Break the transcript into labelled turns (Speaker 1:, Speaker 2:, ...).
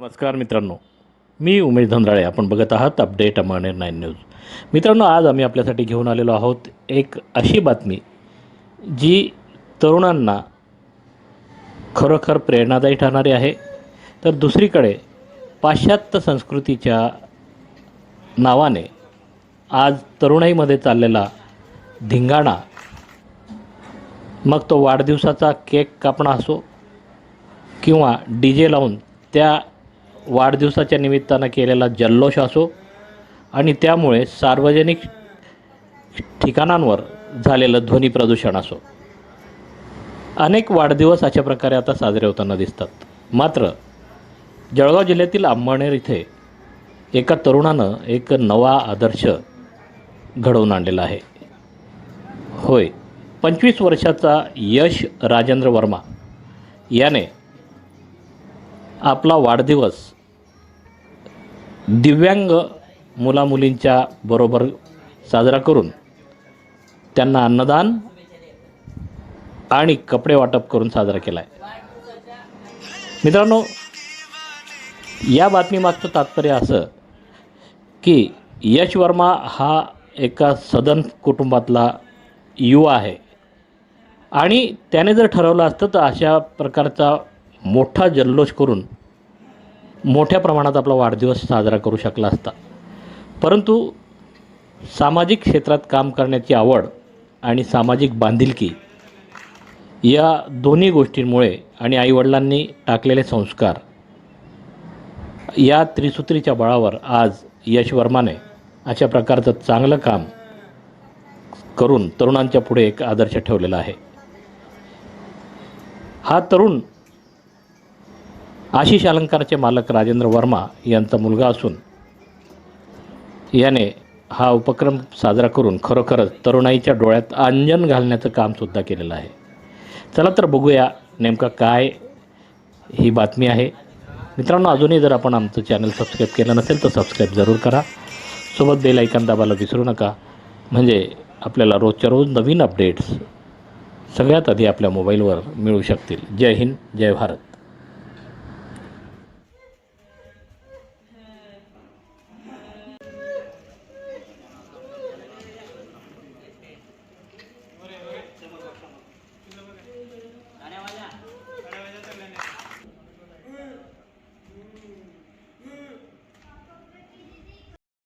Speaker 1: नमस्कार मित्रांनो. मी उमेश धनराळे आपण बघत आहात अपडेट अमळनेर नाईन न्यूज. मित्रांनो आज आम्ही आपल्यासाठी घेऊन आलेलो आहोत एक अशी बातमी जी तरुणांना खरोखर प्रेरणादायी ठरणारी आहे. तर दुसरीकडे पाश्चात्य संस्कृतीच्या नावाने आज तरुणाईमध्ये चाललेला धिंगाणा मग तो वाढदिवसाचा केक कापणं असो किंवा डी जे लावून त्या वाढदिवसाच्या निमित्तानं केलेला जल्लोष असो आणि त्यामुळे सार्वजनिक ठिकाणांवर झालेलं ध्वनी प्रदूषण असो. अनेक वाढदिवस अशा प्रकारे आता साजरे होताना दिसतात. मात्र जळगाव जिल्ह्यातील अंबळनेर इथे एका तरुणानं एक नवा आदर्श घडवून आणलेला आहे. होय पंचवीस वर्षाचा यश राजेंद्र वर्मा याने आपला वाढदिवस दिव्यांग मुलामुलींच्या बरोबर साजरा करून त्यांना अन्नदान आणि कपडे वाटप करून साजरा केला आहे मित्रांनो या बातमीमागचं तात्पर्य असं की यश वर्मा हा एका सदन कुटुंबातला युवा आहे. आणि त्याने जर ठरवलं असतं तर अशा प्रकारचा मोठा जल्लोष करून मोठ्या प्रमाणात आपला वाढदिवस साजरा करू शकला असता. परंतु सामाजिक क्षेत्रात काम करण्याची आवड आणि सामाजिक बांधिलकी या दोन्ही गोष्टींमुळे आणि आईवडिलांनी टाकलेले संस्कार या त्रिसूत्रीच्या बळावर आज यश वर्माने अशा प्रकारचं चांगलं काम करून तरुणांच्या पुढे एक आदर्श ठेवलेला आहे. हा तरुण आशिष अलंकारचे मालक राजेंद्र वर्मा यांचा मुलगा असून याने हा उपक्रम साजरा करून खरोखरच तरुणाईच्या डोळ्यात अंजन घालण्याचं कामसुद्धा केलेलं आहे. चला तर बघूया नेमका काय ही बातमी आहे. मित्रांनो अजूनही जर आपण आमचं चॅनल सबस्क्राईब केलं नसेल तर सबस्क्राईब जरूर करा. सोबत बेल ऐकन दाबायला विसरू नका. म्हणजे आपल्याला रोजच्या रोज नवीन अपडेट्स सगळ्यात आधी आपल्या मोबाईलवर मिळू शकतील. जय हिंद जय भारत.